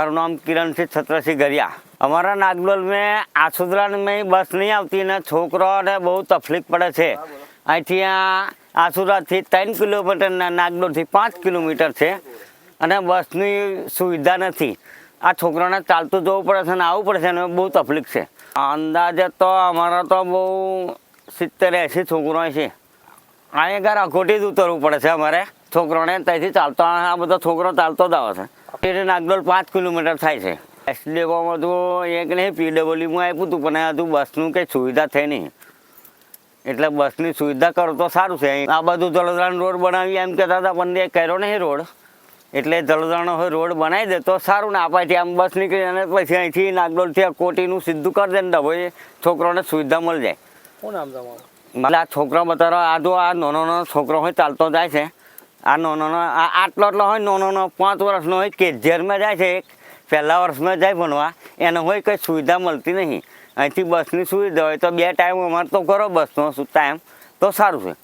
મારું નામ કિરણસિંહ છત્રસિંહ ગરિયા. અમારા નાગલોલ મેં આસુદરામાં બસ નહીં આવતી ને છોકરાઓને બહુ તકલીફ પડે છે. અહીંથી આ આસુરાથી ત્રણ કિલોમીટરના નાગલોલથી પાંચ કિલોમીટર છે અને બસની સુવિધા નથી. આ છોકરાને ચાલતું જવું પડે છે ને આવવું પડે છે ને બહુ તકલીફ છે. અંદાજે તો અમારા તો બહુ સિત્તેર એંસી છોકરો છે. અહીંયા ઘર અખોટી જ ઉતરવું પડે છે અમારે. છોકરોને ત્યાંથી ચાલતો, આ બધો છોકરો ચાલતો જ આવે છે. એટલે નાગડોલ પાંચ કિલોમીટર થાય છે. એસડીઓમાં તો એક નહીં પીડબ્લ્યુમાં આપ્યું હતું પણ હજુ બસનું કંઈ સુવિધા થઈ નહીં. એટલે બસની સુવિધા કરો તો સારું છે. આ બધું જલોદરાનો રોડ બનાવી એમ કહેતા હતા પણ એ કર્યો નહીં રોડ. એટલે જલોદરાનો હવે રોડ બનાવી દે તો સારું ને આપણે આમ બસ નીકળી અને પછી અહીંથી નાગડોલથી કોટીનું સીધું કરી દે ને ભાઈ છોકરોને સુવિધા મળી જાય. શું નામ તમારું? એટલે આ છોકરા બતાવો આ જો આ નાનો નાનો છોકરો હોય ચાલતો જાય છે. આ નાનો આ આટલો આટલો હોય નાનો નો, પાંચ વર્ષનો હોય કેજીઆરમાં જાય છે પહેલા વર્ષમાં જાય ભણવા એને હોય કંઈ સુવિધા મળતી નહીં. અહીંથી બસની સુવિધા હોય તો બે ટાઈમ અમારે તો કરો બસનો ટાઈમ તો સારું છે.